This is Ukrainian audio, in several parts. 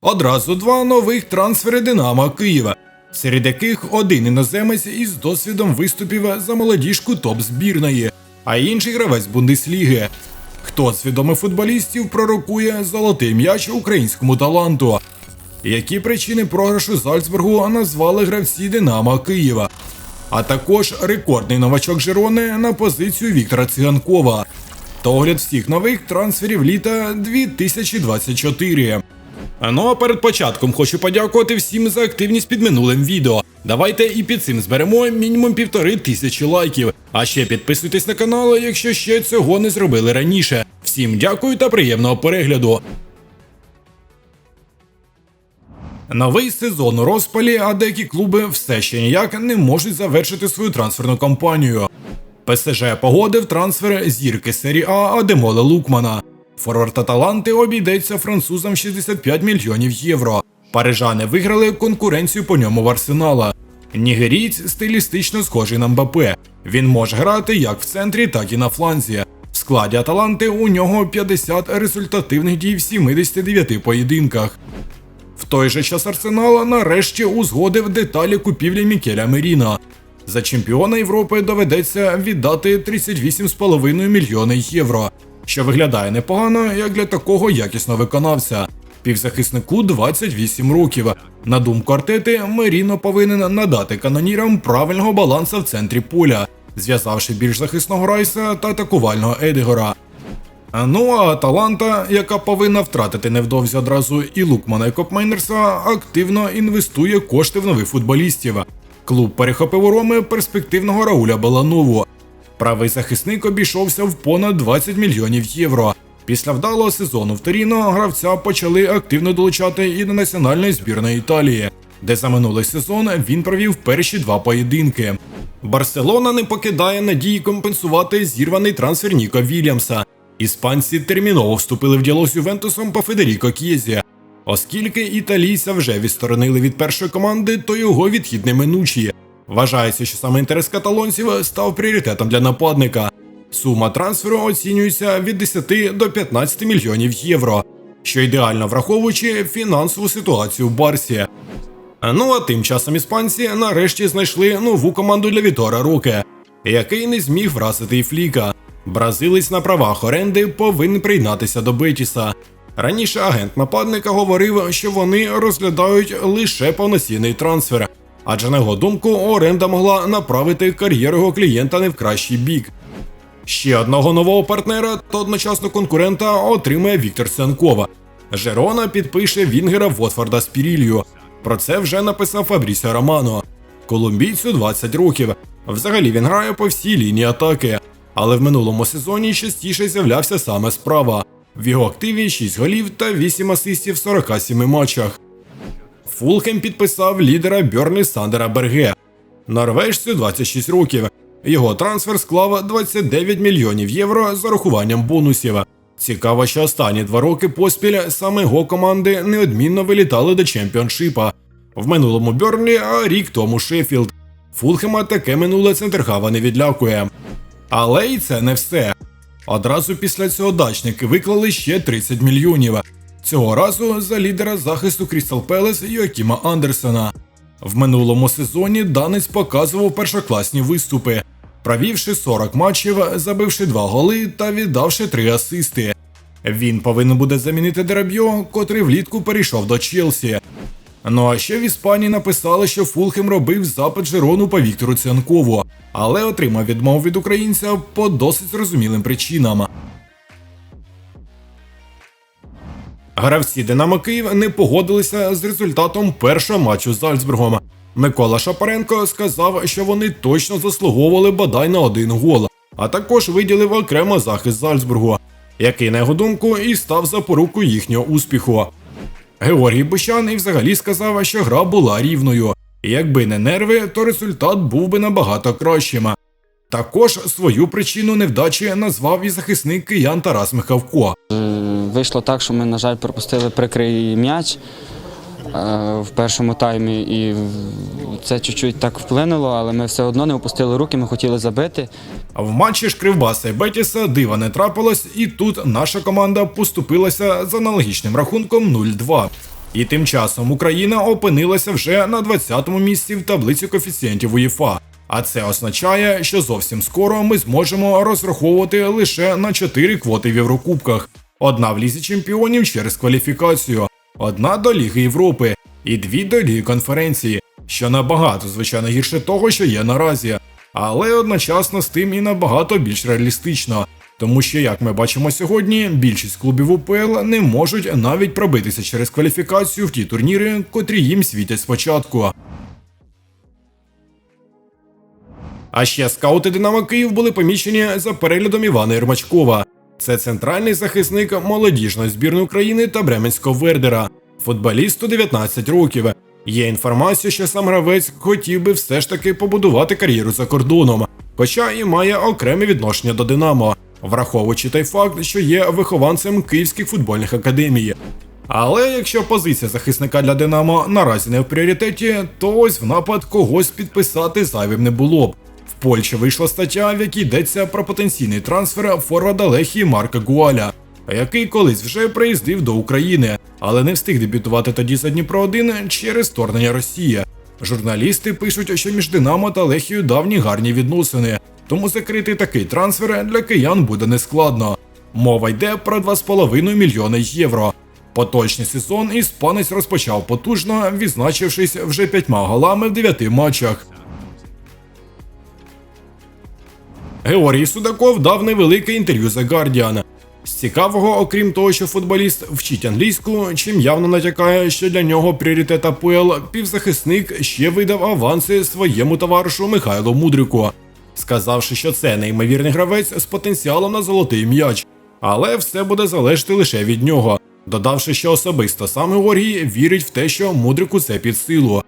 Одразу два нових трансфери Динамо Києва, серед яких один іноземець із досвідом виступів за молодіжку топ збірної, а інший гравець Бундесліги. Хто з відомих футболістів пророкує золотий м'яч українському таланту? Які причини програшу Зальцбургу назвали гравці Динамо Києва? А також рекордний новачок Жирони на позицію Віктора Циганкова. Та огляд всіх нових трансферів літа 2024. Ну а перед початком хочу подякувати всім за активність під минулим відео. Давайте і під цим зберемо мінімум півтори тисячі лайків. А ще підписуйтесь на канал, якщо ще цього не зробили раніше. Всім дякую та приємного перегляду. Новий сезон у розпалі, а деякі клуби все ще ніяк не можуть завершити свою трансферну кампанію. ПСЖ погодив трансфер зірки серії А Адемола Лукмана. Форвард Аталанти обійдеться французам 65 мільйонів євро. Парижани виграли конкуренцію по ньому в Арсенала. Нігерієць стилістично схожий на Мбапе. Він може грати як в центрі, так і на фланзі. В складі Аталанти у нього 50 результативних дій в 79 поєдинках. В той же час Арсенал нарешті узгодив деталі купівлі Мікеля Меріна. За чемпіона Європи доведеться віддати 38,5 мільйони євро, що виглядає непогано як для такого якісного виконавця. Півзахиснику 28 років. На думку Артети, Меріно повинен надати канонірам правильного баланса в центрі поля, зв'язавши більш захисного Райса та атакувального Едегора. Ну а Аталанта, яка повинна втратити невдовзі одразу і Лукмана і Копмейнерса, активно інвестує кошти в нових футболістів. Клуб перехопив у Роми перспективного Рауля Баланову. Правий захисник обійшовся в понад 20 мільйонів євро. Після вдалого сезону в Торіно гравця почали активно долучати і до національної збірної Італії, де за минулий сезон він провів перші два поєдинки. Барселона не покидає надії компенсувати зірваний трансфер Ніко Вільямса. Іспанці терміново вступили в діалог з Ювентусом по Федеріко К'єзі. Оскільки італійця вже відсторонили від першої команди, то його відхід неминучий. Вважається, що саме інтерес каталонців став пріоритетом для нападника. Сума трансферу оцінюється від 10 до 15 мільйонів євро, що ідеально враховуючи фінансову ситуацію в Барсі. Ну а тим часом іспанці нарешті знайшли нову команду для Вітора Руке, який не зміг вразити і фліка. Бразилець на правах оренди повинен приєднатися до Бетіса. Раніше агент нападника говорив, що вони розглядають лише повноцінний трансфер, адже на його думку оренда могла направити кар'єру його клієнта не в кращий бік. Ще одного нового партнера та одночасно конкурента отримає Віктор Сянкова. Жерона підпише Вінгера Вотфорда Спірілью. Про це вже написав Фабрісіо Романо. Колумбійцю 20 років. Взагалі він грає по всій лінії атаки, але в минулому сезоні частіше з'являвся саме справа. В його активі 6 голів та 8 асистів в 47 матчах. Фулхем підписав лідера Бьорні Сандера Берге. Норвежцю 26 років. Його трансфер склав 29 мільйонів євро з урахуванням бонусів. Цікаво, що останні два роки поспіль саме його команди неодмінно вилітали до чемпіоншипа. В минулому Бьорнлі, а рік тому Шеффілд. Фулхема таке минуле центрхава не відлякує. Але і це не все. Одразу після цього дачники виклали ще 30 мільйонів. Цього разу за лідера захисту Крістал Пелес Йоакіма Андерсона. В минулому сезоні данець показував першокласні виступи, провівши 40 матчів, забивши 2 голи та віддавши 3 асисти. Він повинен буде замінити Дерабьо, котрий влітку перейшов до Челсі. Ну а ще в Іспанії написали, що Фулхем робив запит Жерону по Віктору Цянкову, але отримав відмову від українця по досить зрозумілим причинам. Гравці Динамо Київ не погодилися з результатом першого матчу з Зальцбургом. Микола Шапаренко сказав, що вони точно заслуговували бодай на один гол, а також виділив окремо захист Зальцбургу, який, на його думку, і став запорукою їхнього успіху. Георгій Бущан і взагалі сказав, що гра була рівною. Якби не нерви, то результат був би набагато кращим. Також свою причину невдачі назвав і захисник киян Тарас Михавко. Вийшло так, що ми, на жаль, пропустили прикрий м'яч е, в першому таймі, і це чуть-чуть так вплинуло, але ми все одно не опустили руки, ми хотіли забити. В матчі ж Кривбаса і Бетіса дива не трапилось, і тут наша команда поступилася з аналогічним рахунком 0-2. І тим часом Україна опинилася вже на 20-му місці в таблиці коефіцієнтів УЄФА. А це означає, що зовсім скоро ми зможемо розраховувати лише на 4 квоти в Єврокубках: одна в лізі чемпіонів через кваліфікацію, одна до Ліги Європи і дві до Ліги конференції, що набагато звичайно гірше того, що є наразі, але одночасно з тим і набагато більш реалістично. Тому що, як ми бачимо сьогодні, більшість клубів УПЛ не можуть навіть пробитися через кваліфікацію в ті турніри, котрі їм світять спочатку. А ще скаути Динамо Київ були помічені за переглядом Івана Єрмачкова. Це центральний захисник молодіжної збірної України та Бременського Вердера, футболісту 19 років. Є інформація, що сам гравець хотів би все ж таки побудувати кар'єру за кордоном, хоча і має окреме відношення до Динамо, враховуючи той факт, що є вихованцем київських футбольних академій. Але якщо позиція захисника для Динамо наразі не в пріоритеті, то ось в напад когось підписати зайвим не було б. Польщі вийшла стаття, в якій йдеться про потенційний трансфер форварда Лехії Марка Гуаля, який колись вже приїздив до України, але не встиг дебютувати тоді за Дніпро 1 через вторгнення Росії. Журналісти пишуть, що між Динамо та Лехією давні гарні відносини, тому закрити такий трансфер для киян буде нескладно. Мова йде про 2,5 мільйони євро. Поточний сезон іспанець розпочав потужно, відзначившись вже п'ятьма голами в дев'яти матчах. Георгій Судаков дав невелике інтерв'ю за Guardian. З цікавого, окрім того, що футболіст вчить англійську, чим явно натякає, що для нього пріоритет АПЛ півзахисник ще видав аванси своєму товаришу Михайлу Мудрику, сказавши, що це неймовірний гравець з потенціалом на золотий м'яч, але все буде залежати лише від нього, додавши, що особисто сам Георгій вірить в те, що Мудрику це під силу.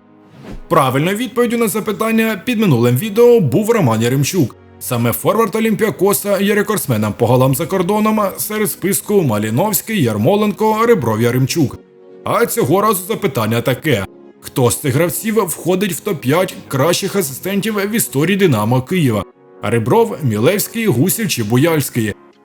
Правильною відповіддю на запитання під минулим відео був Роман Яремчук. Саме форвард Олімпіакоса є рекордсменом по голам за кордоном серед списку Маліновський, Ярмоленко, Ребров Яремчук. А цього разу запитання таке: хто з цих гравців входить в топ-5 кращих асистентів в історії Динамо Києва? Ребров, Мілевський, Гусів чи Буяльський?